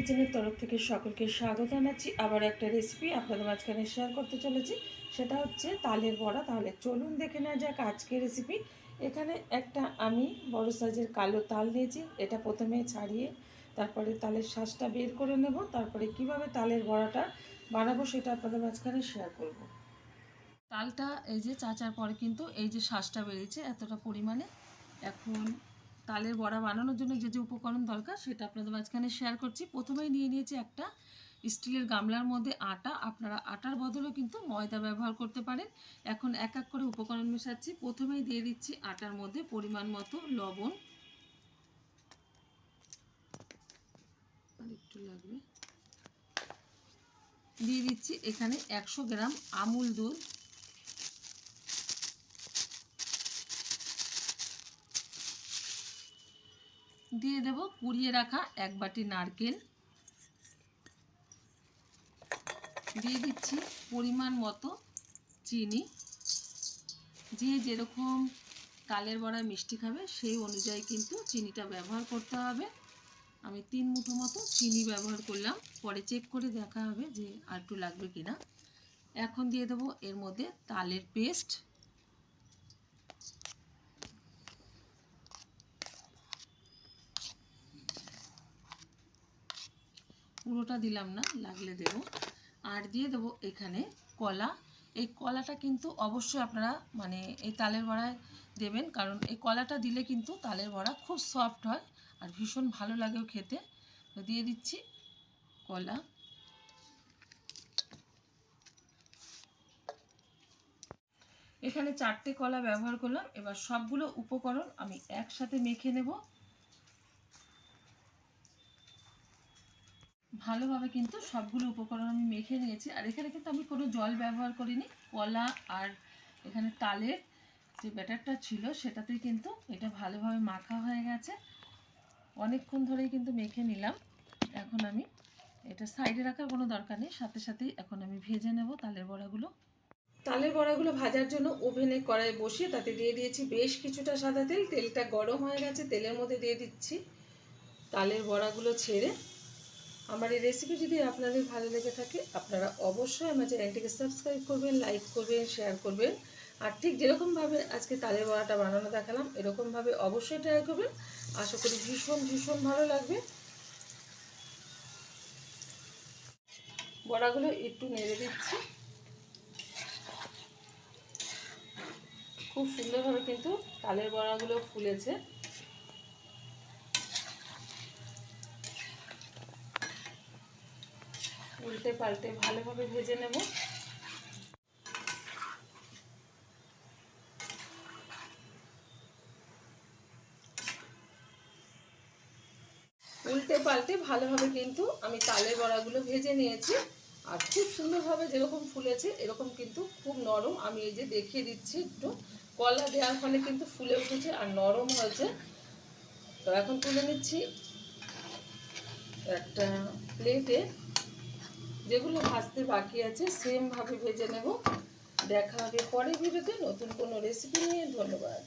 কিচেনের তরফ থেকে সকলকে স্বাগত জানাচ্ছি। আবার একটা রেসিপি আপনাদের মাঝখানে শেয়ার করতে চলেছি। সেটা হচ্ছে তালের বড়া। তাহলে চলুন দেখে নেওয়া যাক আজকের রেসিপি এখানে একটা আমি বড় সাইজের কালো তাল নিয়েছি। এটা প্রথমে ছাড়িয়ে তারপরে তালের শ্বাসটা বের করে নেব। তারপরে কীভাবে তালের বড়াটা বানাবো সেটা আপনাদের মাঝখানে শেয়ার করব। তালটা এই যে চাচার পরে কিন্তু এই যে শ্বাসটা বেরিয়েছে এতটা পরিমাণে। এখন তালের বড়া বানানোর জন্য যে যে উপকরণ দরকার সেটা আপনাদের মাঝখানে শেয়ার করছি। প্রথমেই নিয়ে নিয়েছি একটা স্টিলের গামলার মধ্যে আটা। আপনারা আটার বদলেও কিন্তু ময়দা ব্যবহার করতে পারেন। এখন এক এক করে উপকরণ মেশাচ্ছি। প্রথমেই দিয়ে দিচ্ছি আটার মধ্যে পরিমাণ মতো লবণ। একটু লাগবে। দিয়ে দিচ্ছি এখানে একশো গ্রাম আমুল দুধ। দিয়ে দেব কুড়িয়ে রাখা এক বাটি নারকেল। দিয়ে দিচ্ছি পরিমাণ মতো চিনি। যে যেরকম তালের বড়া মিষ্টি খাবে সেই অনুযায়ী কিন্তু চিনিটা ব্যবহার করতে হবে। আমি তিন মুঠো মতো চিনি ব্যবহার করলাম। পরে চেক করে দেখা হবে যে আর একটু লাগবে কিনা। এখন দিয়ে দেবো এর মধ্যে তালের পেস্ট পুরোটা দিলাম না, লাগলে দেব। আর দিয়ে দেবো এখানে কলা। এই কলাটা কিন্তু অবশ্যই আপনারা মানে এই তালের বড়ায় দেবেন, কারণ এই কলাটা দিলে কিন্তু তালের বড়া খুব সফট হয় আর ভীষণ ভালো লাগেও খেতে। তো দিয়ে দিচ্ছি কলা। এখানে চারটে কলা ব্যবহার করলাম। এবার সবগুলো উপকরণ আমি একসাথে মেখে নেব। ভালোভাবে কিন্তু সবগুলো উপকরণ আমি মেখে নিয়েছি। আর এখানে কিন্তু আমি কোনো জল ব্যবহার করিনি। কলা আর এখানে তালের যে ব্যাটারটা ছিল, সেটাতেই কিন্তু এটা ভালোভাবে মাখা হয়ে গেছে। অনেকক্ষণ ধরেই কিন্তু মেখে নিলাম। এখন আমি এটা সাইডে রাখার কোনো দরকার নেই। সাথে সাথেই এখন আমি ভেজে নেব তালের বড়াগুলো। তালের বড়াগুলো ভাজার জন্য ওভেনে কড়াই বসিয়ে তাতে দিয়ে দিয়েছি বেশ কিছুটা সাদা তেল। তেলটা গরম হয়ে গেছে, তেলের মধ্যে দিয়ে দিচ্ছি তালের বড়াগুলো ছেড়ে। আমার এই রেসিপি যদি আপনাদের ভালো লেগে থাকে, আপনারা অবশ্যই আমার চ্যানেলটিকে সাবস্ক্রাইব করবেন লাইক করবেন শেয়ার করবেন। আর ঠিক যেরকমভাবে আজকে তালের বড়াটা বানানো দেখালাম, এরকমভাবে অবশ্যই ট্রাই করবেন। আশা করি ভীষণ ভীষণ ভালো লাগবে। বড়াগুলো একটু নেড়ে দিচ্ছি। খুব সুন্দরভাবে কিন্তু তালের বড়াগুলো ফুলেছে। উল্টে পাল্টে ভালোভাবে ভেজে নেব। উল্টে পাল্টে ভালোভাবে কিন্তু আমি তালের বড়াগুলো ভেজে নিয়েছি। আর খুব সুন্দরভাবে যেরকম ফুলেছে, এরকম কিন্তু খুব নরম। আমি এই যে দেখিয়ে দিচ্ছি একটু, কলা দেওয়ার ফলে কিন্তু ফুলে উঠেছে আর নরম হয়েছে। তো এখন তুলে নিচ্ছি একটা প্লেটে যেগুলো ভাজতে বাকি আছে সেমভাবে ভেজে নেব। দেখা হবে পরে ভিডিওতে নতুন কোনো রেসিপি নিয়ে। ধন্যবাদ।